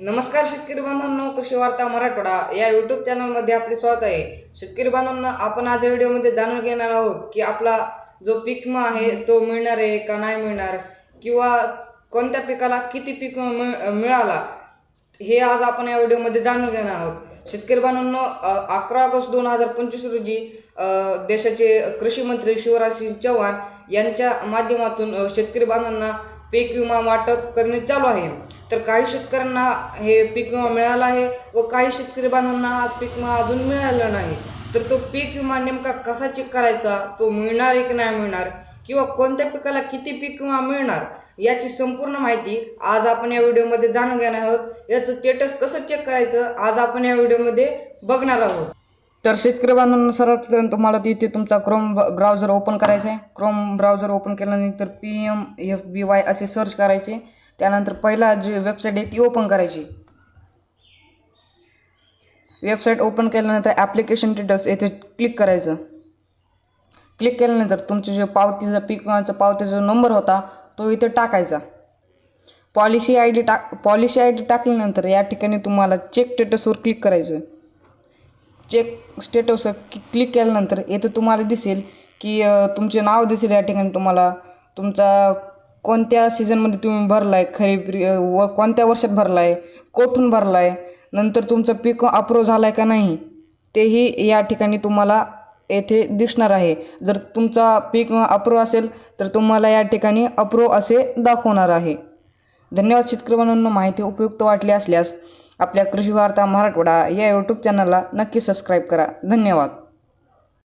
नमस्कार शेतकरी बांधवांनो कृषी वार्ता मराठवाडा या युट्यूब चॅनलमध्ये आपले स्वागत आहे. शेतकरी बांधवांना आपण आज या व्हिडिओमध्ये जाणून घेणार आहोत की आपला जो पीक विमा आहे तो मिळणार आहे का नाही मिळणार? किंवा कोणत्या पिकाला किती पीक मिळ- मिळाला? हे आज आपण या व्हिडिओमध्ये जाणून घेणार आहोत. शेतकरी बांधवांनो अकरा ऑगस्ट दोन हजार पंचवीस रोजी देशाचे कृषी मंत्री शिवराज सिंग चौहान यांच्या माध्यमातून शेतकरी बांधवांना पीक विमा वाटप करणे चालू आहे. तर काही शेतकऱ्यांना हे पीक विमा मिळाला आहे व काही शेतकरी बांधवांना हा पीक विमा अजून मिळाला नाही. तर तो पीक विमा नेमका कसा चेक करायचा? तो मिळणार आहे की नाही मिळणार? किंवा कोणत्या पिकाला किती पीक विमा मिळणार? याची संपूर्ण माहिती आज आपण या व्हिडिओमध्ये जाणून घेणार आहोत. याचं स्टेटस कसं चेक करायचं? आज आपण या व्हिडिओमध्ये बघणार आहोत. तर शेतकरी बांधवांना सर्वप्रथम तुम्हाला तिथे तुमचा क्रोम ब्राउझर ओपन करायचा आहे क्रोम ब्राउझर ओपन केल्यानंतर P M F B Y असे सर्च करायचे. त्यानंतर पहिला जी वेबसाईट आहे ती ओपन करायची. वेबसाईट ओपन केल्यानंतर ॲप्लिकेशन डिटेल्स येथे क्लिक करायचं. क्लिक केल्यानंतर तुमचे जे पावतीचा पीक पावतीचा जो नंबर होता तो इथे टाकायचा. पॉलिसी आय डी टाक पॉलिसी आय डी टाकल्यानंतर या ठिकाणी तुम्हाला चेक स्टेटसवर क्लिक करायचं. चेक स्टेटसवर क्लिक केल्यानंतर येथे तुम्हाला दिसेल की तुमचे नाव दिसेल या ठिकाणी तुम्हाला. तुमचा कोणत्या सीझनमध्ये तुम्ही भरला आहे खरीप व कोणत्या वर्षात भरला आहे कोठून भरला आहे नंतर तुमचं पीक अप्रूव्ह झालं आहे का नाही? तेही या ठिकाणी तुम्हाला येथे दिसणार आहे. जर तुमचा पीक अप्रूव्ह असेल तर तुम्हाला या ठिकाणी अप्रूव्ह असे दाखवणार आहे. धन्यवाद शेतकरी माहिती उपयुक्त वाटली असल्यास आपल्या कृषी वार्ता मराठवाडा या यूट्यूब चॅनलला नक्की सबस्क्राईब करा. धन्यवाद.